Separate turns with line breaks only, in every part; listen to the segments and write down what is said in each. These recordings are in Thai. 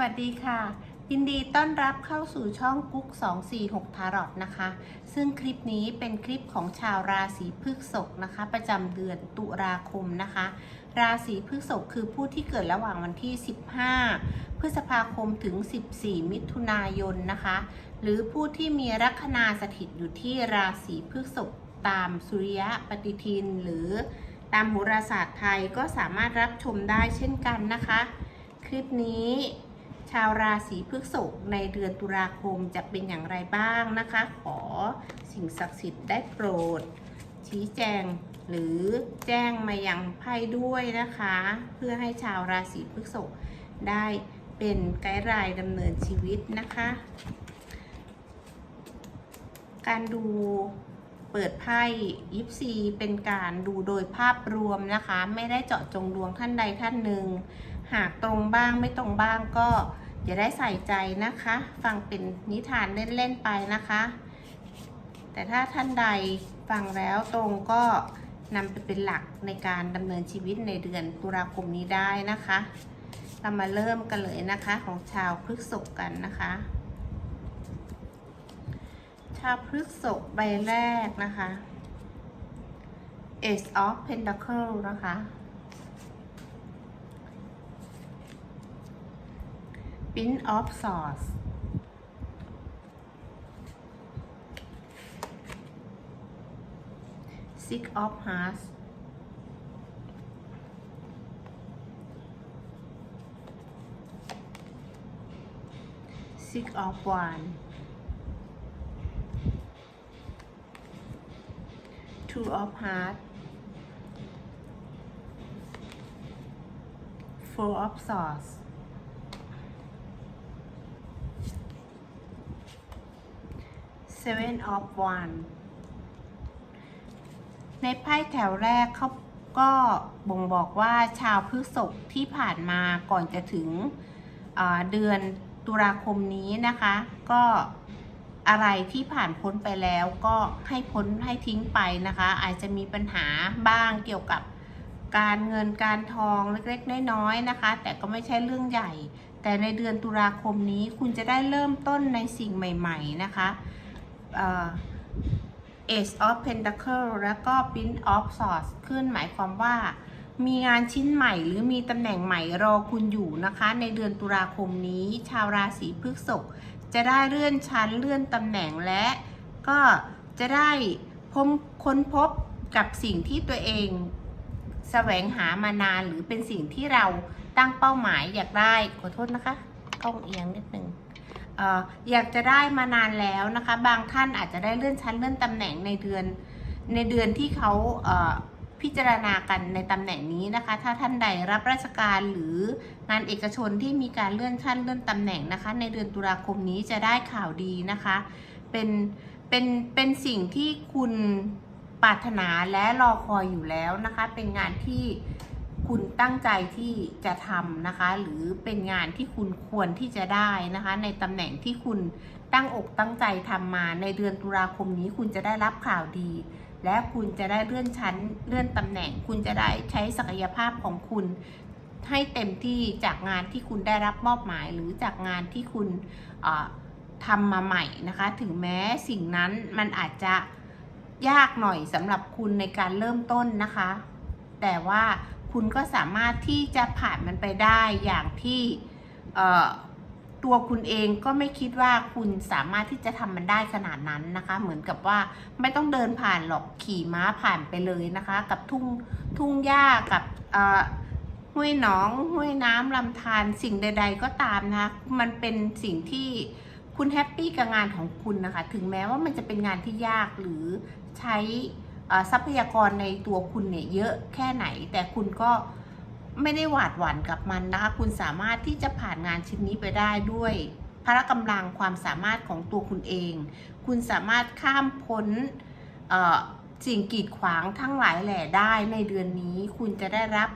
วัสดีค่ะ ยินดีต้อนรับเข้าสู่ช่องกุ๊ก246ทารอตนะคะ ซึ่งคลิปนี้เป็นคลิปของชาวราศีพฤษภนะคะ ประจำเดือนตุลาคมนะคะ ราศีพฤษภคือผู้ที่เกิดระหว่างวันที่ 15 พฤษภาคมถึง 14 มิถุนายนนะคะ หรือผู้ที่มีลัคนาสถิตอยู่ที่ราศีพฤษภตามสุริยะปฏิทิน หรือตามโหราศาสตร์ไทยก็สามารถรับชมได้เช่นกันนะคะ คลิปนี้ ชาวราศีพฤษภในเดือนตุลาคมจะเป็นอย่างไรบ้างนะคะ ขอสิ่งศักดิ์สิทธิ์ได้โปรด ชี้แจงหรือแจ้งมายังไพ่ด้วยนะคะ เพื่อให้ชาวราศีพฤษภได้เป็นไกด์ไลน์ดำเนินชีวิตนะคะ การดูเปิดไพ่ยิปซีเป็นการดูโดยภาพรวมนะคะ ไม่ได้เจาะจงดวงท่านใดท่านหนึ่ง หากตรงบ้างไม่ตรงบ้างก็อย่าได้ใส่ใจนะคะ ฟังเป็นนิทานเล่นๆไปนะคะ แต่ถ้าท่านใดฟังแล้วตรงก็นำไปเป็นหลักในการดำเนินชีวิตในเดือนตุลาคมนี้ได้นะคะ เรามาเริ่มกันเลยนะคะของชาวพฤกษภกันนะคะ ชาวพฤกษภใบแรกนะคะ Ace of Pentacle นะคะ Pin of Swords Six of Hearts. Six of one. Two of Hearts. Four of Swords Seven of Wands ในไพ่แถวแรกเขาก็บ่งบอกว่าชาวพฤษภที่ผ่านมาก่อนจะถึงเดือนตุลาคมนี้นะคะ ก็อะไรที่ผ่านพ้นไปแล้วก็ให้พ้นให้ทิ้งไปนะคะ อาจจะมีปัญหาบ้างเกี่ยวกับการเงินการทองเล็กๆ น้อยๆนะคะ แต่ก็ไม่ใช่เรื่องใหญ่ แต่ในเดือนตุลาคมนี้คุณจะได้เริ่มต้นในสิ่งใหม่ ๆ นะคะ Ace of Pentacle แล้วก็ Prince of Swords ขึ้นหมายความว่า มีงานชิ้นใหม่หรือมีตำแหน่งใหม่รอคุณอยู่นะคะ ในเดือนตุลาคมนี้ ชาวราศีพฤษภจะได้เลื่อนชั้นเลื่อนตำแหน่งและก็จะได้พบค้นพบกับสิ่งที่ตัวเองแสวงหามานานหรือเป็นสิ่งที่เราตั้งเป้าหมายอยากได้ขอโทษนะคะกล้องเอียงนิดนึง อยากจะได้มานานแล้วนะคะ บางท่านอาจจะได้เลื่อนชั้นเลื่อนตำแหน่งในเดือนในเดือนที่เขาเพิจารณากันในตำแหน่งนี้นะคะ ถ้าท่านใดรับราชการหรืองานเอกชนที่มีการเลื่อนชั้นเลื่อนตำแหน่งนะคะ ในเดือนตุลาคมนี้จะได้ข่าวดีนะคะ เป็นเป็นเป็นสิ่งที่คุณปรารถนาและรอคอยอยู่แล้วนะคะ เป็นงานที่ คุณตั้งใจที่จะทำนะคะ หรือเป็นงานที่คุณควรที่จะได้นะคะ ในตำแหน่งที่คุณตั้งอกตั้งใจทำมา ในเดือนตุลาคมนี้คุณจะได้รับข่าวดี และคุณจะได้เลื่อนชั้นเลื่อนตำแหน่ง คุณจะได้ใช้ศักยภาพของคุณ ให้เต็มที่จากงานที่คุณได้รับมอบหมาย หรือจากงานที่คุณทำมาใหม่นะคะ ถึงแม้สิ่งนั้นมันอาจจะยากหน่อยสำหรับคุณในการเริ่มต้นนะคะ แต่ว่า คุณก็สามารถที่จะผ่านมันไปได้อย่างที่ตัวคุณเองก็ไม่คิดว่าคุณสามารถที่จะทำมันได้ขนาดนั้นนะคะ เหมือนกับว่าไม่ต้องเดินผ่านหรอกขี่ม้าผ่านไปเลยนะคะ กับทุ่งทุ่งหญ้ากับห้วยหนองห้วยน้ำลำธารสิ่งใด ๆ ก็ตามนะคะมันเป็นสิ่งที่คุณแฮปปี้กับงานของคุณนะคะ ถึงแม้ว่ามันจะเป็นงานที่ยากหรือใช้ ทรัพยากรในตัวคุณเนี่ยเยอะแค่ไหน แต่คุณก็ไม่ได้หวาดหวั่นกับมันนะคะคุณสามารถที่จะผ่านงานชิ้นนี้ไปได้ด้วยพละกำลังความสามารถของตัวคุณเอง คุณสามารถข้ามพ้นสิ่งกีดขวางทั้งหลายแหล่ได้ในเดือนนี้ คุณจะได้รับ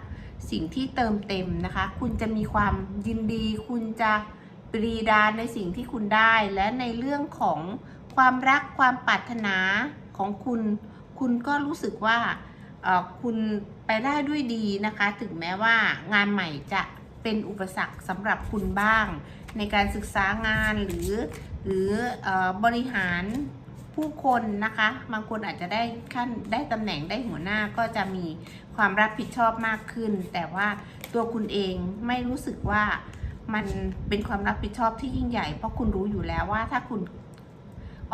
สิ่งที่เติมเต็มนะคะ คุณจะมีความยินดี คุณจะปรีดาในสิ่งที่คุณได้ และในเรื่องของความรักความปรารถนาของคุณ คุณก็รู้สึกว่าคุณไปได้ด้วยดีนะคะ ถึงแม้ว่างานใหม่จะเป็นอุปสรรคสำหรับคุณบ้าง ในการศึกษางานหรือหรืออบริหารผู้คนนะคะ บางคนอาจจะได้ขั้นได้ตำแหน่งได้หัวหน้าก็จะมีความรับผิดชอบมากขึ้น แต่ว่าตัวคุณเองไม่รู้สึกว่ามันเป็นความรับผิดชอบที่ยิ่งใหญ่ เพราะคุณรู้อยู่แล้วว่าถ้าคุณ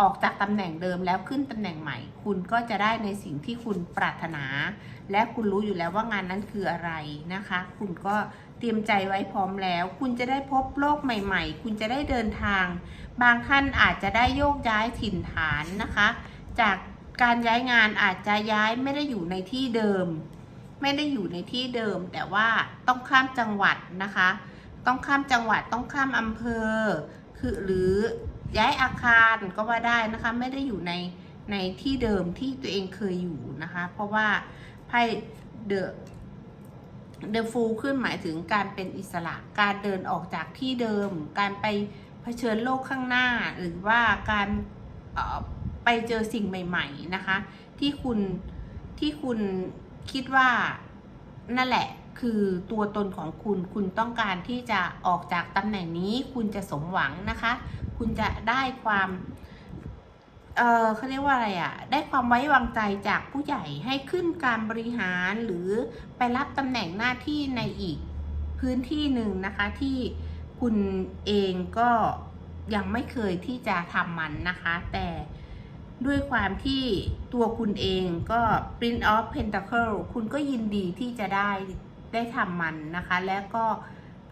ออกจากตำแหน่งเดิมแล้วขึ้นตำแหน่งใหม่ คุณก็จะได้ในสิ่งที่คุณปรารถนา และคุณรู้อยู่แล้วว่างานนั้นคืออะไรนะคะ คุณก็เตรียมใจไว้พร้อมแล้ว คุณจะได้พบโลกใหม่ ๆ คุณจะได้เดินทาง บางท่านอาจจะได้โยกย้ายถิ่นฐานนะคะ จากการย้ายงานอาจจะย้ายไม่ได้อยู่ในที่เดิม ไม่ได้อยู่ในที่เดิม แต่ว่าต้องข้ามจังหวัดนะคะ ต้องข้ามจังหวัดต้องข้ามอำเภอ คือหรือ ย้ายอาคารก็ว่าได้นะคะ ไม่ได้อยู่ในในที่เดิมที่ตัวเองเคยอยู่นะคะ เพราะว่าไพ่เดอะเดอะฟูขึ้นหมายถึงการเป็นอิสระ การเดินออกจากที่เดิม การไปเผชิญโลกข้างหน้า หรือว่าการไปเจอสิ่งใหม่ ๆนะคะ ที่คุณที่คุณคิดว่านั่นแหละ คือตัวตนของคุณ คุณต้องการที่จะออกจากตำแหน่งนี้ คุณจะสมหวังนะคะ คุณจะได้ความ เออเขาเรียกว่าอะไรอะ่ะ ได้ความไว้วางใจจากผู้ใหญ่ให้ขึ้นการบริหารหรือไปรับตำแหน่งหน้าที่ในอีกพื้นที่หนึ่งนะคะ ที่คุณเองก็ยังไม่เคยที่จะทำมันนะคะ แต่ด้วยความที่ตัวคุณเองก็ Prince of Pentacle คุณก็ยินดีที่จะได้ ได้ทำมันนะคะ และก็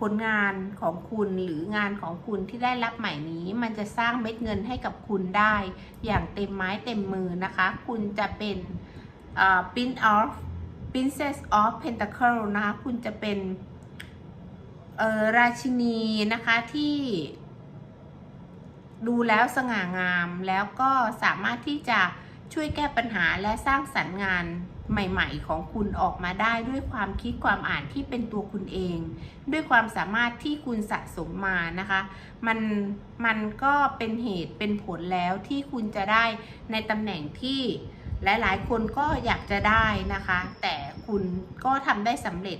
ผลงานของคุณหรืองานของคุณที่ได้รับใหม่นี้ มันจะสร้างเม็ดเงินให้กับคุณได้ อย่างเต็มไม้เต็มมือนะคะ คุณจะเป็นอ่อ Prince of Princess of Pentacle นะคะ คุณจะเป็นเออราชินีนะคะที่ดูแล้วสง่างามแล้วก็สามารถที่จะช่วยแก้ปัญหาและสร้างสรรค์งาน ใหม่ๆ ของคุณออกมาได้ด้วยความคิดความอ่านที่เป็นตัวคุณเอง ด้วยความสามารถที่คุณสะสมมานะคะ มันมันก็เป็นเหตุเป็นผลแล้วที่คุณจะได้ในตำแหน่งที่หลายๆ คนก็อยากจะได้นะคะ แต่คุณก็ทำได้สำเร็จ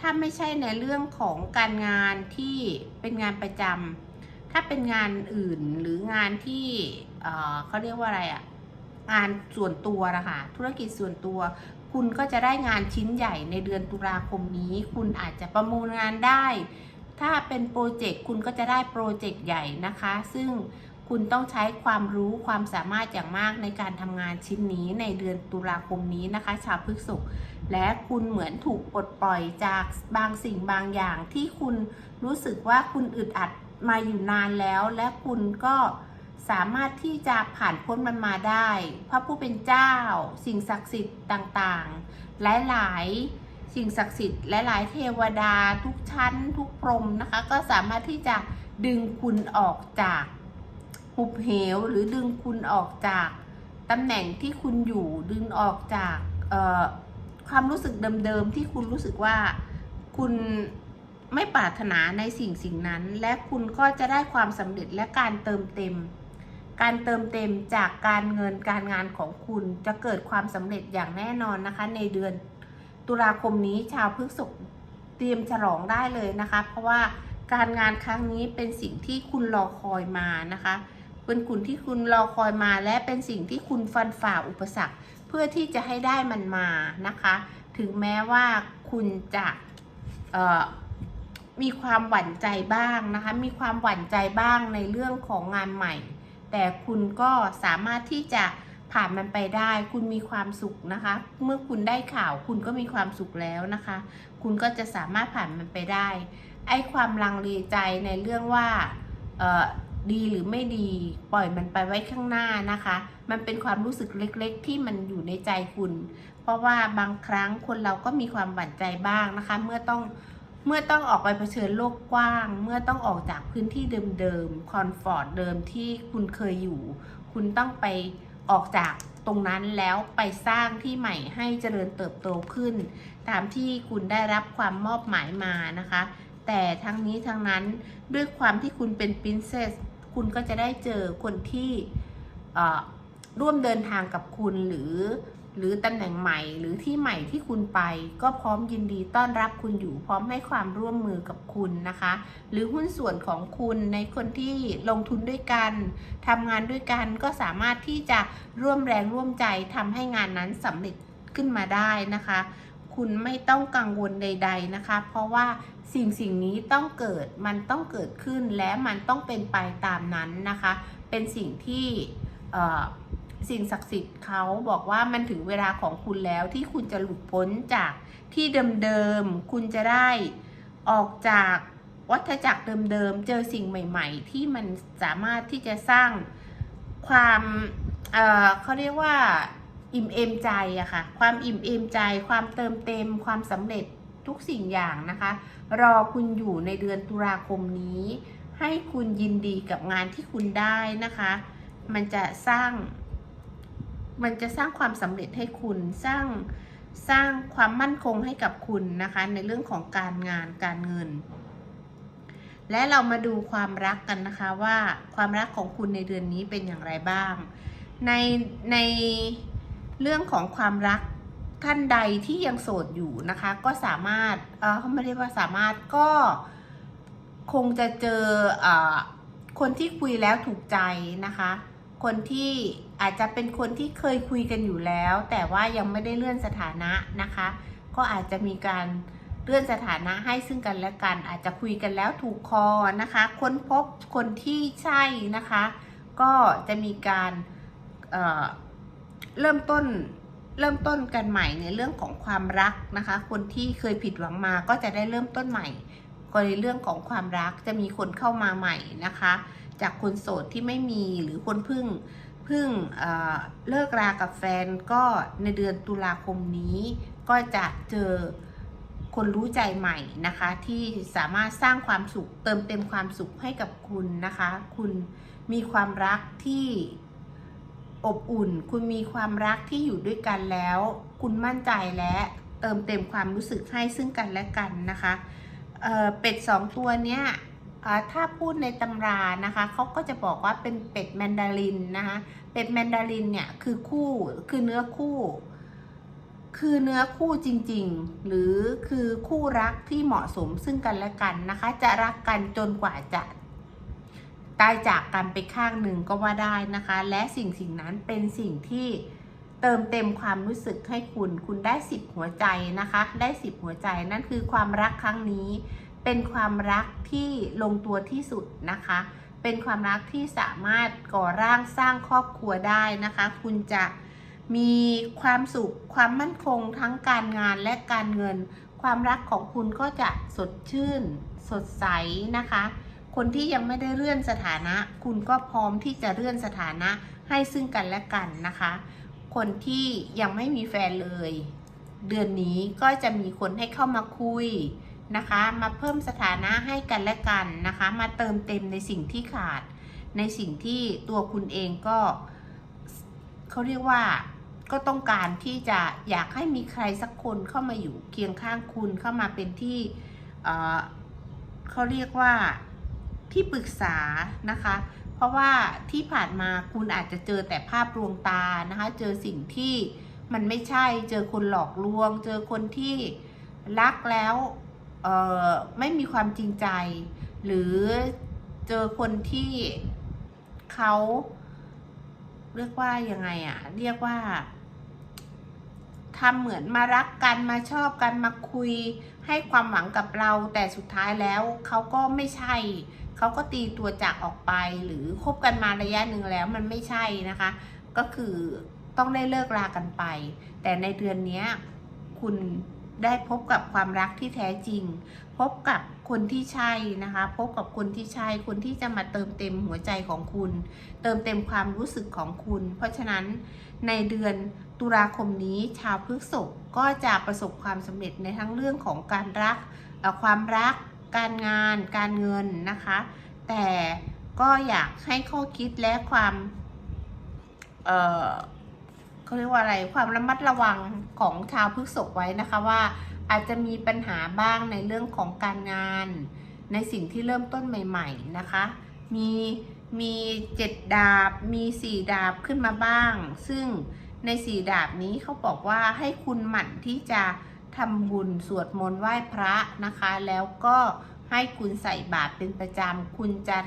ถ้าไม่ใช่ในเรื่องของการงานที่เป็นงานประจำถ้าเป็นงานอื่นหรืองานที่เเขาเรียกว่าอะไรอะ งานส่วนตัวนะคะธุรกิจส่วนตัว คุณก็จะได้งานชิ้นใหญ่ในเดือนตุลาคมนี้ คุณอาจจะประมูลงานได้ ถ้าเป็นโปรเจกต์คุณก็จะได้โปรเจกต์ใหญ่นะคะ ซึ่งคุณต้องใช้ความรู้ความสามารถอย่างมากในการทำงานชิ้นนี้ในเดือนตุลาคมนี้นะคะ ชาวพฤษภและคุณเหมือนถูกปลดปล่อยจากบางสิ่งบางอย่างที่คุณรู้สึกว่าคุณอึดอัดมาอยู่นานแล้ว และคุณก็ สามารถที่จะผ่านพ้นมันมาได้ พระผู้เป็นเจ้า สิ่งศักดิ์สิทธิ์ต่างๆ หลายๆ สิ่งศักดิ์สิทธิ์หลายๆ เทวดาทุกชั้น ทุกพรมนะคะ ก็สามารถที่จะดึงคุณออกจากหุบเหวหรือดึงคุณออกจากตำแหน่งที่คุณอยู่ดึงออกจากความรู้สึกเดิมๆที่คุณรู้สึกว่าคุณไม่ปรารถนาในสิ่งสิ่งนั้น และคุณก็จะได้ความสำเร็จและการเติมเต็ม การเติมเต็มจากการเงินการงานของคุณจะเกิดความสำเร็จอย่างแน่นอนนะคะ ในเดือนตุลาคมนี้ชาวพฤษภเตรียมฉลองได้เลยนะคะ เพราะว่าการงานครั้งนี้เป็นสิ่งที่คุณรอคอยมานะคะ เป็นคุณที่คุณรอคอยมาและเป็นสิ่งที่คุณฟันฝ่าอุปสรรค เพื่อที่จะให้ได้มันมานะคะ ถึงแม้ว่าคุณจะมีความหวั่นใจบ้างนะคะ มีความหวั่นใจบ้างในเรื่องของงานใหม่ แต่คุณก็สามารถที่จะผ่านมันไปได้ คุณมีความสุขนะคะ เมื่อคุณได้ข่าวคุณก็มีความสุขแล้วนะคะ คุณก็จะสามารถผ่านมันไปได้ ไอ้ความลังเลใจในเรื่องว่าเอ่อดีหรือไม่ดีปล่อยมันไปไว้ข้างหน้านะคะ มันเป็นความรู้สึกเล็กๆ ที่มันอยู่ในใจคุณ เพราะว่าบางครั้งคนเราก็มีความหวั่นใจบ้างนะคะ เมื่อต้อง เมื่อต้องออกไปเผชิญโลกกว้าง เมื่อต้องออกจากพื้นที่เดิมๆคอนฟอร์ตเดิมที่คุณเคยอยู่ คุณต้องไปออกจากตรงนั้นแล้วไปสร้างที่ใหม่ให้เจริญเติบโตขึ้น ตามที่คุณได้รับความมอบหมายมานะคะ แต่ทั้งนี้ทั้งนั้นด้วยความที่คุณเป็นปรินเซสคุณก็จะได้เจอคนที่ร่วมเดินทางกับคุณหรือ หรือตำแหน่งใหม่หรือที่ใหม่ที่คุณไป ก็พร้อมยินดีต้อนรับคุณอยู่พร้อมให้ความร่วมมือกับคุณนะคะ หรือหุ้นส่วนของคุณในคนที่ลงทุนด้วยกันทำงานด้วยกันก็สามารถที่จะร่วมแรงร่วมใจทำให้งานนั้นสำเร็จขึ้นมาได้นะคะ คุณไม่ต้องกังวลใด ๆนะคะ เพราะว่าสิ่งสิ่งนี้ต้องเกิดมันต้องเกิดขึ้นและมันต้องเป็นไปตามนั้นนะคะ เป็นสิ่งที่ สิ่งศักดิ์สิทธิ์เขาบอกว่ามันถึงเวลาของคุณแล้วที่คุณจะหลุดพ้นจากที่เดิมๆ คุณจะได้ออกจากวัฏจักรเดิมๆ เจอสิ่งใหม่ๆ ที่มันสามารถที่จะสร้างความเอ่อเขาเรียกว่าอิ่มเอมใจอะค่ะ ความอิ่มเอมใจ ความเติมเต็ม ความสำเร็จทุกสิ่งอย่างนะคะ รอคุณอยู่ในเดือนตุลาคมนี้ ให้คุณยินดีกับงานที่คุณได้นะคะ มันจะสร้าง มันจะสร้างความสำเร็จให้คุณสร้างสร้างความมั่นคงให้กับคุณนะคะ ในเรื่องของการงานการเงิน และเรามาดูความรักกันนะคะว่าความรักของคุณในเดือนนี้เป็นอย่างไรบ้าง ในในเรื่องของความรักท่านใดที่ยังโสดอยู่นะคะ ก็สามารถเออเขาไม่ได้ว่าสามารถก็คงจะเจอเออคนที่คุยแล้วถูกใจนะคะ คนที่อาจจะเป็นคนที่เคยคุยกันอยู่แล้ว แต่ว่ายังไม่ได้เลื่อนสถานะนะคะ ก็อาจจะมีการเลื่อนสถานะให้ซึ่งกันและกัน อาจจะคุยกันแล้วถูกคอนะคะ ค้นพบคนที่ใช่นะคะ ก็จะมีการเเริ่มต้นเริ่มต้นกันใหม่ในเรื่องของความรักนะคะ คนที่เคยผิดหวังมาก็จะได้เริ่มต้นใหม่ก็ในเรื่องของความรักจะมีคนเข้ามาใหม่นะคะ จากคนโสดที่ไม่มีหรือคนพึ่งพึ่งเเลิกรากับแฟนก็ในเดือนตุลาคมนี้ก็จะเจอคนรู้ใจใหม่นะคะ ที่สามารถสร้างความสุขเติมเต็มความสุขให้กับคุณนะคะ คุณมีความรักที่อบอุ่น คุณมีความรักที่อยู่ด้วยกันแล้ว คุณมั่นใจและเติมเต็มความรู้สึกให้ซึ่งกันและกันนะคะเเป็ดสองตัวเนี้ย ถ้าพูดในตำรานะคะเขาก็จะบอกว่าเป็นเป็ดแมนดารินนะคะเป็ดแมนดารินเนี่ยคือคู่คือเนื้อคู่ คือเนื้อคู่จริงๆ หรือคือคู่รักที่เหมาะสมซึ่งกันและกันนะคะ จะรักกันจนกว่าจะตายจากกันไปข้างหนึ่งก็ว่าได้นะคะ และสิ่งสิ่งนั้นเป็นสิ่งที่เติมเต็มความรู้สึกให้คุณ คุณได้สิบหัวใจนะคะ ได้สิบหัวใจนั่นคือความรักครั้งนี้ เป็นความรักที่ลงตัวที่สุดนะคะ เป็นความรักที่สามารถก่อร่างสร้างครอบครัวได้นะคะ คุณจะมีความสุขความมั่นคงทั้งการงานและการเงิน ความรักของคุณก็จะสดชื่น สดใสนะคะ คนที่ยังไม่ได้เลื่อนสถานะ คุณก็พร้อมที่จะเลื่อนสถานะให้ซึ่งกันและกันนะคะ คนที่ยังไม่มีแฟนเลย เดือนนี้ก็จะมีคนให้เข้ามาคุย นะคะ มาเพิ่มสถานะให้กันและกันนะคะ มาเติมเต็มในสิ่งที่ขาด ในสิ่งที่ตัวคุณเองก็เขาเรียกว่าก็ต้องการที่จะอยากให้มีใครสักคนเข้ามาอยู่เคียงข้างคุณเข้ามาเป็นที่เเขาเรียกว่าที่ปรึกษานะคะ เพราะว่าที่ผ่านมาคุณอาจจะเจอแต่ภาพลวงตานะคะ เจอสิ่งที่มันไม่ใช่ เจอคนหลอกลวง เจอคนที่รักแล้ว เอ่อไม่มีความจริงใจ หรือเจอคนที่เขาเรียกว่ายังไงอะเรียกว่าทำเหมือนมารักกันมาชอบกันมาคุย ให้ความหวังกับเราแต่สุดท้ายแล้วเขาก็ไม่ใช่ เขาก็ตีตัวจากออกไป หรือคบกันมาระยะหนึ่งแล้วมันไม่ใช่นะคะ ก็คือต้องได้เลิกรากันไป แต่ในเดือนนี้คุณ ได้พบกับความรักที่แท้จริง พบกับคนที่ใช่นะคะ พบกับคนที่ใช่ คนที่จะมาเติมเต็มหัวใจของคุณ เติมเต็มความรู้สึกของคุณ เพราะฉะนั้นในเดือนตุลาคมนี้ชาวพฤกษภก็จะประสบความสำเร็จในทั้งเรื่องของการรัก ความรัก การงาน การเงินนะคะ แต่ก็อยากให้ข้อคิดและความ เอ่อ เขาเรียกว่าอะไรความระมัดระวังของชาวพฤษภไว้นะคะว่า อาจจะมีปัญหาบ้างในเรื่องของการงาน ในสิ่งที่เริ่มต้นใหม่ ๆนะคะ มีมีเจ็ดดาบ มีสี่ดาบขึ้นมาบ้าง ซึ่งในสี่ดาบนี้เขาบอกว่าให้คุณหมั่นที่จะทำบุญสวดมนต์ไหว้พระนะคะ แล้วก็ให้คุณใส่บาตรเป็นประจำคุณจะ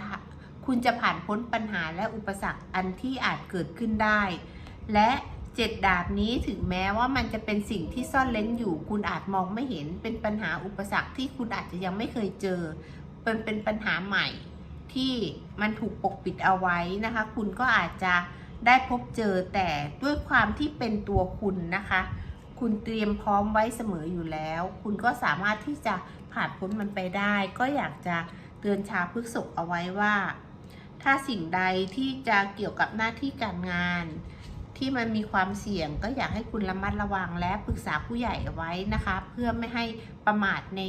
คุณจะผ่านพ้นปัญหาและอุปสรรคอันที่อาจเกิดขึ้นได้ และ เจ็ดดาบนี้ถึงแม้ว่ามันจะเป็นสิ่งที่ซ่อนเล้นอยู่ คุณอาจมองไม่เห็นเป็นปัญหาอุปสรรคที่คุณอาจจะยังไม่เคยเจอเป็นเป็นปัญหาใหม่ที่มันถูกปกปิดเอาไว้นะคะ คุณก็อาจจะได้พบเจอแต่ด้วยความที่เป็นตัวคุณนะคะ คุณเตรียมพร้อมไว้เสมออยู่แล้ว คุณก็สามารถที่จะผ่านพ้นมันไปได้ ก็อยากจะเตือนชาวพฤกษภเอาไว้ว่า ถ้าสิ่งใดที่จะเกี่ยวกับหน้าที่การงาน ที่มันมีความเสี่ยงก็อยากให้คุณระมัดระวังและปรึกษาผู้ใหญ่เอาไว้นะคะ เพื่อไม่ให้ประมาทใน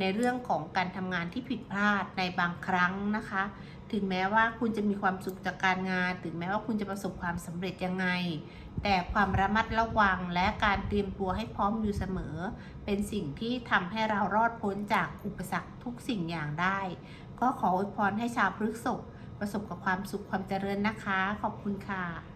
ในเรื่องของการทำงานที่ผิดพลาดในบางครั้งนะคะ ถึงแม้ว่าคุณจะมีความสุขจากการงาน ถึงแม้ว่าคุณจะประสบความสำเร็จยังไง แต่ความระมัดระวังและการเตรียมตัวให้พร้อมอยู่เสมอ เป็นสิ่งที่ทำให้เรารอดพ้นจากอุปสรรคทุกสิ่งอย่างได้ ก็ขออวยพรให้ชาวพฤกษภประสบกับความสุขความเจริญนะคะ ขอบคุณค่ะ